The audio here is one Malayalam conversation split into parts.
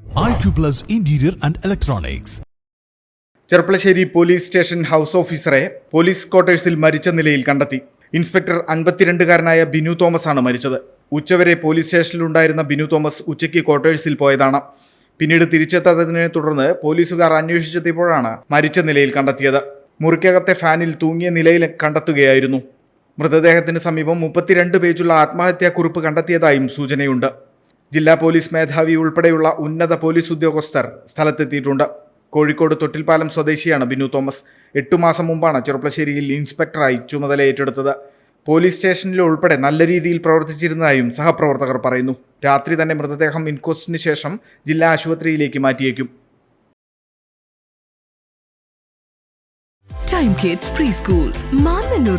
Interior and electronics Cherpulassery police station house ഓഫീസറെ പോലീസ് ക്വാർട്ടേഴ്സിൽ മരിച്ച നിലയിൽ കണ്ടെത്തി. ഇൻസ്പെക്ടർ അൻപത്തിരണ്ടുകാരനായ ബിനു തോമസ് ആണ് മരിച്ചത്. ഉച്ചവരെ പോലീസ് സ്റ്റേഷനിലുണ്ടായിരുന്ന ബിനു തോമസ് ഉച്ചയ്ക്ക് ക്വാർട്ടേഴ്സിൽ പോയതാണ്. പിന്നീട് തിരിച്ചെത്താത്തതിനെ തുടർന്ന് പോലീസുകാർ അന്വേഷിച്ചെത്തിയപ്പോഴാണ് മരിച്ച നിലയിൽ കണ്ടെത്തിയത്. മുറിക്കകത്തെ ഫാനിൽ തൂങ്ങിയ നിലയിൽ കണ്ടെത്തുകയായിരുന്നു. മൃതദേഹത്തിന് സമീപം മുപ്പത്തിരണ്ട് പേജുള്ള ആത്മഹത്യാക്കുറിപ്പ് കണ്ടെത്തിയതായും സൂചനയുണ്ട്. ജില്ലാ പോലീസ് മേധാവി ഉൾപ്പെടെയുള്ള ഉന്നത പോലീസ് ഉദ്യോഗസ്ഥർ സ്ഥലത്തെത്തിയിട്ടുണ്ട്. കോഴിക്കോട് തൊട്ടിൽപ്പാലം സ്വദേശിയാണ് ബിനു തോമസ്. എട്ടു മാസം മുമ്പാണ് ചെറുപ്പശ്ശേരിയിൽ ഇൻസ്പെക്ടറായി ചുമതല ഏറ്റെടുത്തത്. പോലീസ് സ്റ്റേഷനിൽ ഉൾപ്പെടെ നല്ല രീതിയിൽ പ്രവർത്തിച്ചിരുന്നതായും സഹപ്രവർത്തകർ പറയുന്നു. രാത്രി തന്നെ മൃതദേഹം ഇൻക്വസ്റ്റിന് ശേഷം ജില്ലാ ആശുപത്രിയിലേക്ക് മാറ്റിയേക്കും. Time kids pre school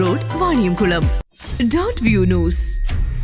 Road, Vaniyamkulam dot view news